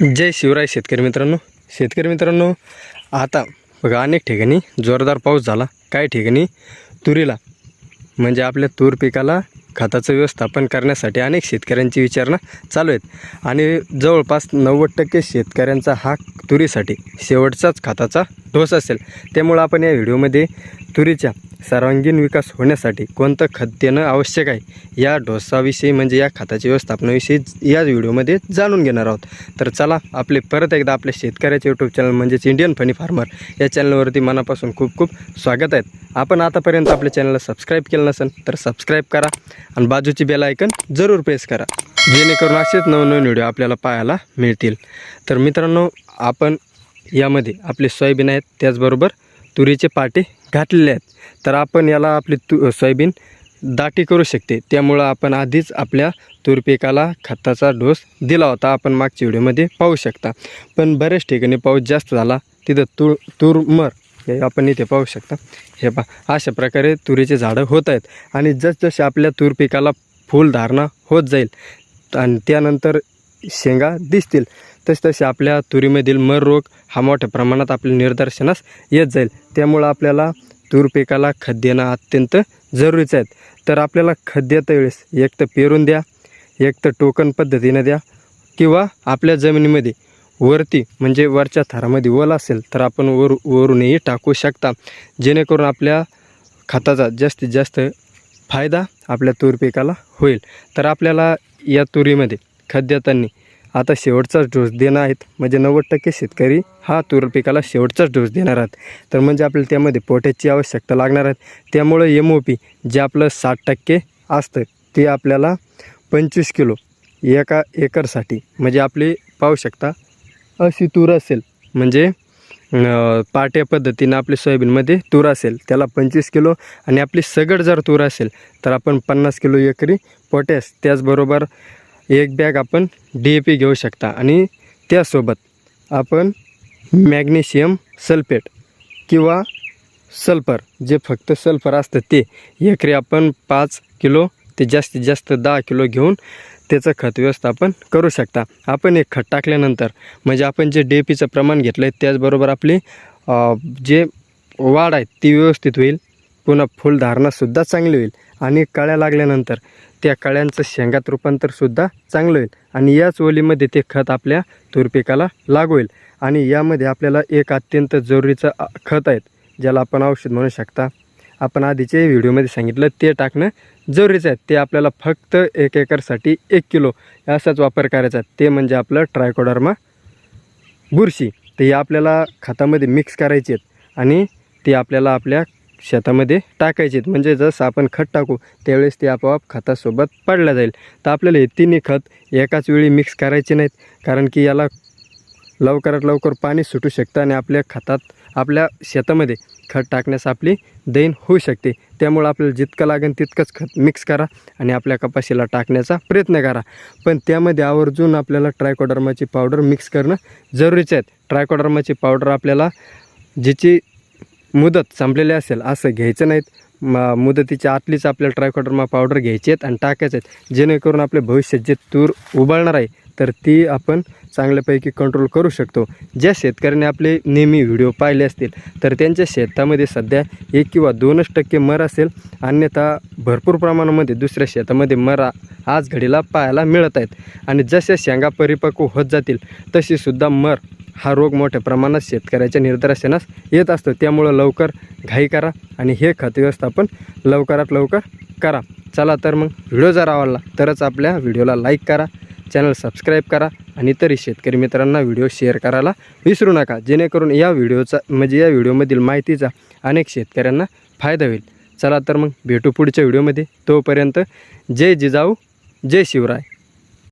जय शिवराय शेतकरी मित्रांनो. शेतकरी मित्रांनो आता बघा अनेक ठिकाणी जोरदार पाऊस झाला. काही ठिकाणी तुरीला म्हणजे आपल्या तूर पिकाला खताचं व्यवस्थापन करण्यासाठी अनेक शेतकऱ्यांची विचारणा चालू आहेत. आणि जवळपास नव्वद टक्के शेतकऱ्यांचा हा तुरीसाठी शेवटचाच खताचा डोस असेल. त्यामुळं आपण या व्हिडिओमध्ये तुरीच्या सर्वांगीण विकास होण्यासाठी कोणतं खत देणं आवश्यक आहे? या डोसाविषयी म्हणजे या खताच्या व्यवस्थापनाविषयी या व्हिडिओमध्ये जाणून घेणार आहोत. तर चला आपले परत एकदा आपल्या शेतकऱ्याचे यूट्यूब चॅनल म्हणजेच इंडियन फनी फार्मर या चॅनलवरती मनापासून खूप खूप स्वागत आहेत आपण आतापर्यंत आपल्या चॅनलला सबस्क्राईब केलं नसेल तर सबस्क्राईब करा आणि बाजूची बेल आयकन जरूर प्रेस करा जेणेकरून असेच नवनवीन व्हिडिओ आपल्याला पाहायला मिळतील. तर मित्रांनो आपण यामध्ये आपले सोयाबीन आहेत त्याचबरोबर तुरीचे पाटे घातलेले आहेत. तर आपण याला आपली तु सोयाबीन दाटी करू शकते. त्यामुळं आपण आधीच आपल्या तूर पिकाला खताचा डोस दिला होता. आपण मागच्या व्हिडिओमध्ये पाहू शकता. पण बऱ्याच ठिकाणी पाऊस जास्त झाला. तिथं तूर तूर मर. हे आपण इथे पाहू शकता. हे पा अशा प्रकारे तुरीचे झाडं होत आहेत. आणि जसजसे आपल्या तूर पिकाला फुलधारणा होत जाईल आणि त्यानंतर शेंगा दिसतील. तसतसे आपल्या तुरीमधील मर रोग हा मोठ्या प्रमाणात आपल्या निदर्शनास येत जाईल. त्यामुळं आपल्याला तूर पिकाला खत देणं अत्यंत जरुरीचं आहे. तर आपल्याला खत देता वेळेस एक तर पेरून द्या एक तर टोकन पद्धतीनं द्या किंवा आपल्या जमिनीमध्ये वरती म्हणजे वरच्या थरामध्ये वल असेल तर आपण वर वरूनही टाकू शकता. जेणेकरून आपल्या खताचा जास्तीत जास्त फायदा आपल्या तूर पिकाला होईल. तर आपल्याला या तुरीमध्ये खत देताना आता शेवटचाच डोस देणं आहेत. म्हणजे नव्वद टक्के शेतकरी हा तूर पिकाला शेवटचाच डोस देणार आहेत. तर म्हणजे आपल्याला त्यामध्ये पोटॅशची आवश्यकता लागणार आहेत त्यामुळं एम ओ पी जे आपलं साठ टक्के असतं ते आपल्याला पंचवीस किलो एका एकरसाठी म्हणजे आपली पाहू शकता अशी तूर असेल. म्हणजे पाट्या पद्धतीनं आपली सोयाबीनमध्ये तूर असेल त्याला पंचवीस किलो आणि आपली सगड जर तूर असेल तर आपण पन्नास किलो एकरी पोटॅश त्याचबरोबर एक बॅग आपण डी ए पी घेऊ शकता आणि त्यासोबत आपण मॅग्नेशियम सल्फेट किंवा सल्फर जे फक्त सल्फर असतं ते एकरी आपण पाच किलो ते जास्तीत जास्त दहा किलो घेऊन त्याचं खत व्यवस्थापन करू शकता. आपण एक खत टाकल्यानंतर म्हणजे आपण जे डी ए पीचं प्रमाण घेतलं आहे त्याचबरोबर आपली जे वाढ आहे ती व्यवस्थित होईल. पुन्हा फुलधारणासुद्धा चांगली होईल आणि कळ्या लागल्यानंतर त्या कळ्यांचं शेंगात रूपांतरसुद्धा चांगलं होईल. आणि याच ओलीमध्ये ते खत आपल्या तूर पिकाला लागू होईल. आणि यामध्ये आपल्याला एक अत्यंत जरुरीचं खत आहेत ज्याला आपण औषध म्हणू शकता. आपण आधीचे व्हिडिओमध्ये सांगितलं ते टाकणं जरुरीचं आहे. ते आपल्याला फक्त एक एकरसाठी एक किलो असाच वापर करायचा आहे. ते म्हणजे आपलं ट्रायकोडर्मा बुरशी. ते आपल्याला खतामध्ये मिक्स करायची आहेत. आणि ते आपल्याला आपल्या शेतामध्ये टाकायचे आहेत. म्हणजे जसं आपण खत टाकू त्यावेळेस ते आपोआप खतासोबत पडलं जाईल. तर आपल्याला हे तिन्ही खत एकाच वेळी मिक्स करायचे नाहीत. कारण की याला लवकरात लवकर पाणी सुटू शकतं आणि आपल्या खतात आपल्या शेतामध्ये खत टाकण्यास आपली दैन होऊ शकते. त्यामुळं आपल्याला जितकं लागेल तितकंच खत मिक्स करा आणि आपल्या कपाशीला टाकण्याचा प्रयत्न करा. पण त्यामध्ये आवर्जून आपल्याला ट्रायकोडर्माची पावडर मिक्स करणं जरुरीचं आहे. ट्रायकोडर्माची पावडर आपल्याला जिची मुदत संपलेली असेल असं घ्यायचं नाहीत. म मुदतीच्या आतलीच आपल्याला ट्रायकोडर्मा पावडर घ्यायची आहेत आणि टाकायचे आहेत. जेणेकरून आपले भविष्यात जे तूर उबाळणार आहे तर ती आपण चांगल्यापैकी कंट्रोल करू शकतो. ज्या शेतकऱ्याने आपले नेहमी व्हिडिओ पाहिले असतील तर त्यांच्या शेतामध्ये सध्या एक किंवा दोनच टक्के मर असेल. अन्यथा भरपूर प्रमाणामध्ये दुसऱ्या शेतामध्ये मरा आज घडीला पाहायला मिळत आहेत. आणि जशा शेंगा परिपक्व होत जातील तशीसुद्धा मर हा रोग मोठ्या प्रमाणात शेतकऱ्याच्या निर्दर्शनास येत असतो. त्यामुळं लवकर घाई करा आणि हे खत व्यवस्थापन लवकरात लवकर करा. चला तर मग व्हिडिओ जर आवडला तरच आपल्या व्हिडिओला लाईक करा चॅनल सबस्क्राईब करा आणि तरी शेतकरी मित्रांना व्हिडिओ शेअर करायला विसरू नका. जेणेकरून या व्हिडिओचा म्हणजे या व्हिडिओमधील माहितीचा अनेक शेतकऱ्यांना फायदा होईल. चला तर मग भेटू पुढच्या व्हिडिओमध्ये. तोपर्यंत जय जिजाऊ जय शिवराय.